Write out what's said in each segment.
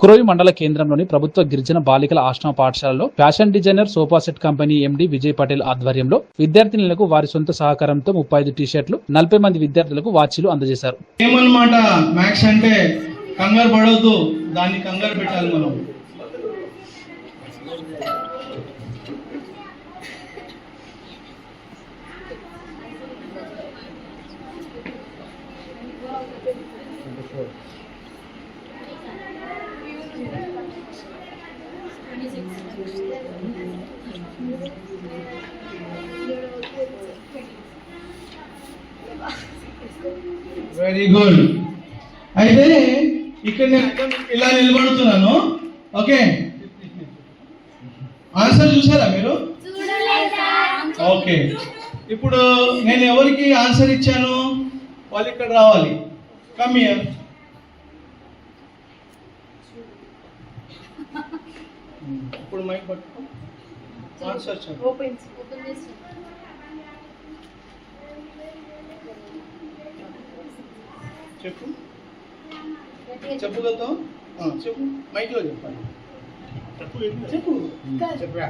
కురోయి మండల కేంద్రంలోని ప్రభుత్వ గిరిజన బాలికల ఆశ్రమ పాఠశాలలో fashion designer sofa set company MD Vijay Patel ఆధ్వర్యంలో విద్యార్థినులకు వారి సొంత సహకారంతో ముప్పై ఐదు టీషర్ట్లు నలభై మంది విద్యార్థులకు వాచీలు అందజేశారు. ఏమన్నమాట మ్యాథ్స్ అంటే కంగారు పడవద్దు దాన్ని కంగారు పెట్టాలి మనం. వెరీ గుడ్ అయితే ఇక్కడ నేను ఇలా నిలబడుతున్నాను. ఓకే. ఆన్సర్ చూసారా మీరు? ఓకే. ఇప్పుడు నేను ఎవరికి ఆన్సర్ ఇచ్చాను? వాళ్ళు ఇక్కడ రావాలి. కమ్ ఇయర్ ఇప్పుడు మైక్ పట్టుకో. ఆన్సర్ చెప్పు. చెప్పు. ఆ, చెప్పు. మైక్లో చెప్పాలి. చెప్పు చెప్పు. చెప్పరా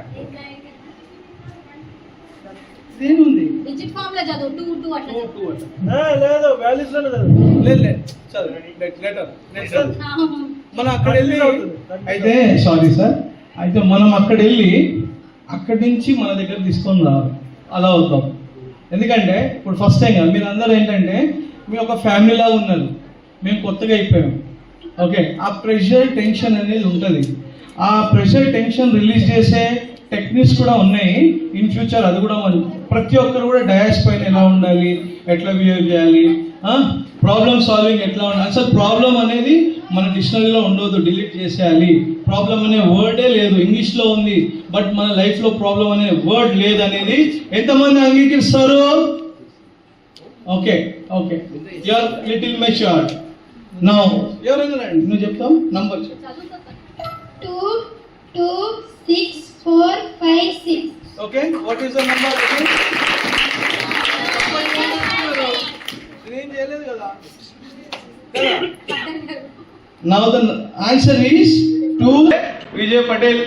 దేనుంది? డిజిట్ ఫామ్లో చదువు టూ టూ అట్లా టూ చదువు. టూ అట్లా లేదు వాల్యూస్ లేదు లేదు. చదువు. లెటర్. మనం అక్కడ వెళ్ళి. అయితే సారీ సార్ అయితే మనం అక్కడ వెళ్ళి అక్కడి నుంచి మన దగ్గర తీసుకొని రావాలి. అలా అవుతాం. ఎందుకంటే ఇప్పుడు ఫస్ట్ టైం కాదు మీరు అందరూ ఏంటంటే మీ ఒక ఫ్యామిలీలా ఉన్నారు. మేము కొత్తగా అయిపోయాం. ఓకే ఆ ప్రెషర్ టెన్షన్ అనేది ఉంటుంది. ఆ ప్రెషర్ టెన్షన్ రిలీజ్ చేసే టెక్నిక్స్ కూడా ఉన్నాయి. ఇన్ ఫ్యూచర్ అది కూడా ప్రతి ఒక్కరు కూడా డయాస్ పైన ఎలా ఉండాలి? ఎట్లా బిహేవ్ చేయాలి? ప్రాబ్లమ్ సాల్వింగ్ ఎట్లా ఉండాలి? అసలు ప్రాబ్లం అనేది మన డిక్షనరీలో ఉండవద్దు డిలీట్ చేసేయాలి. ప్రాబ్లం అనే వర్డే లేదు. ఇంగ్లీష్లో ఉంది. బట్ మన లైఫ్లో ప్రాబ్లం అనే వర్డ్ లేదు అనేది ఎంతమంది అంగీకరిస్తారు? Okay okay you're little mature now ఎవరైనా రండి నువ్వు చెప్తావు? Number two, two, six, four, five, six. Okay what is the number నేనేం చేయలేదు కదా. Now the answer is two Vijay Patel.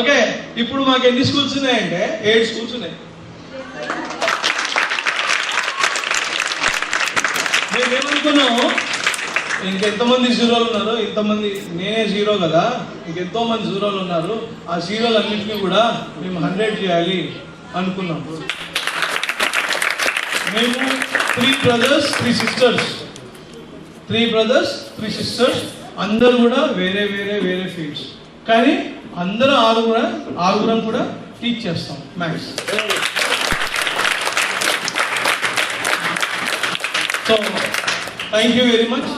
Okay ఇప్పుడు మాకు ఎన్ని స్కూల్స్ ఉన్నాయంటే? ఏడు స్కూల్స్ ఉన్నాయి. మేమేమనుకున్నాము ఇంకెంతమంది జీరోలు ఉన్నారు ఇంతమంది నేనే జీరో కదా ఇంకెంతో మంది జీరోలు ఉన్నారు ఆ జీరోలు అన్నింటినీ కూడా మేము హండ్రెడ్ చేయాలి అనుకున్నాం. మేము three brothers three sisters three brothers three sisters అందరూ కూడా వేరే వేరే వేరే ఫీల్డ్స్ కానీ అందరూ ఆరుగురు ఆరుగురం కూడా టీచ్ చేస్తాం maths so thank you very much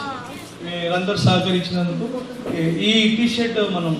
మీరందరూ సహకరించినందుకు. ఈ టీ షర్ట్ మనం